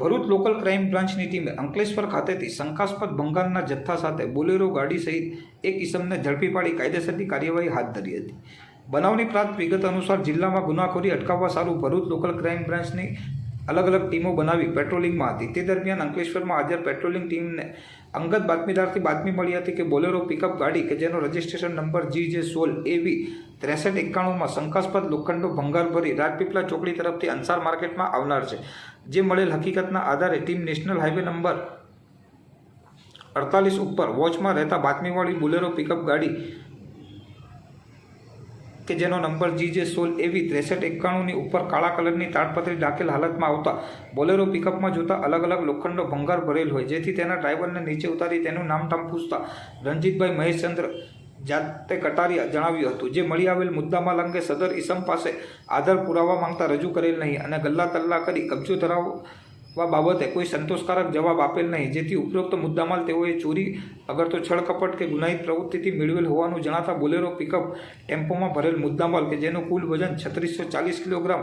Bharuch local crime બ્રાન્ચની ટીમે અંકલેશ્વર ખાતેથી શંકાસ્પદ ભંગારના જથ્થા સાથે બોલેરો ગાડી સહિત એક ઇસમને ઝડપી પાડી કાયદેસરની કાર્યવાહી હાથ ધરી હતી. બનાવની પ્રાપ્ત વિગત અનુસાર જિલ્લામાં ગુનાખોરી અટકાવવા સારું ભરૂચ લોકલ ક્રાઇમ બ્રાન્ચની અલગ અલગ ટીમો બનાવી પેટ્રોલિંગમાં હતી. તે દરમિયાન અંકલેશ્વરમાં હાજર પેટ્રોલિંગ ટીમને અંગત બાતમીદારથી બાતમી મળી હતી કે બોલેરો પિકઅપ ગાડી કે જેનો રજિસ્ટ્રેશન નંબર જી જે સોલ એવી ત્રેસઠ એકાણુંમાં શંકાસ્પદ લોખંડો ભંગાર ભરી રાજપીપલા ચોકડી તરફથી અંસાર માર્કેટમાં આવનાર છે, જે મળેલ હકીકતના આધારે ટીમ નેશનલ હાઈવે નંબર અડતાલીસ ઉપર વોચમાં રહેતા બાતમીવાળી બોલેરો પિકઅપ ગાડી કે જેનો નંબર જી જે સોલ એવી ત્રેસઠ એકાણુંની ઉપર કાળા કલરની તાડપત્રી દાખલ હાલતમાં આવતા બોલેરો પિકઅપમાં જોતા અલગ અલગ લોખંડો ભંગાર ભરેલ હોય, જેથી તેના ડ્રાઈવરને નીચે ઉતારી તેનું નામ ઠામ પૂછતા રણજીતભાઈ મહેશચંદ્ર જાતે કટારી જણાવ્યું હતું. જે મળી આવેલ મુદ્દામાલ અંગે સદર ઈસમ પાસે આધાર પુરાવા માંગતા રજૂ કરેલ નહીં અને ગલ્લા તલ્લા કરી કબજો ધરાવવા બાબતે કોઈ સંતોષકારક જવાબ આપેલ નહીં. જેથી ઉપરોક્ત મુદ્દામાલ તેઓએ ચોરી અગર તો છળકપટ કે ગુનાહિત પ્રવૃત્તિથી મેળવેલ હોવાનું જણાતા બોલેરો પિકઅપ ટેમ્પોમાં ભરેલ મુદ્દામાલ કે જેનું કુલ વજન છત્રીસો ચાલીસ કિલોગ્રામ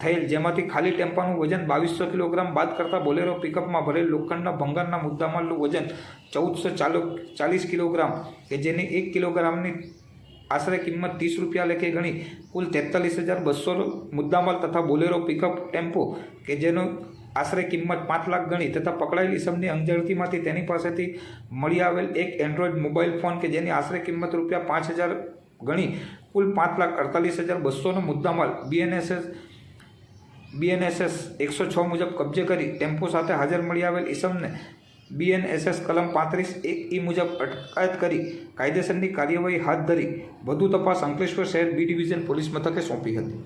થયેલ, જેમાંથી ખાલી ટેમ્પાનું વજન બાવીસો કિલોગ્રામ બાદ કરતાં બોલેરો પિકઅપમાં ભરેલ લોખંડના ભંગારના મુદ્દામાલનું વજન ચૌદસો ચાલો, ચાલીસ કિલોગ્રામ, કે જેની એક કિલોગ્રામની આશરે કિંમત ત્રીસ રૂપિયા લેખે ગણી, કુલ તેતાલીસ હજાર બસો મુદ્દામાલ તથા બોલેરો પિકઅપ ટેમ્પો, કે જેનો આશરે કિંમત પાંચ લાખ ગણી તથા પકડાયેલી ઇસમની અંજળતીમાંથી તેની પાસેથી મળી આવેલ એક એન્ડ્રોઈડ મોબાઈલ ફોન, કે જેની આશરે કિંમત રૂપિયા પાંચ હજાર ગણી, કુલ પાંચ લાખ અડતાલીસ હજાર બસોનો મુદ્દામાલ બીએનએસએસ બીએનએસએસ એકસો છ મુજબ કબજે કરી ટેમ્પો સાથે હાજર મળી આવેલ ઇસમને બીએનએસએસ કલમ પાંત્રીસ એક ઈ મુજબ અટકાયત કરી કાયદેસરની કાર્યવાહી હાથ ધરી વધુ તપાસ અંકલેશ્વર શહેર બી ડિવિઝન પોલીસ મથકે સોંપી હતી.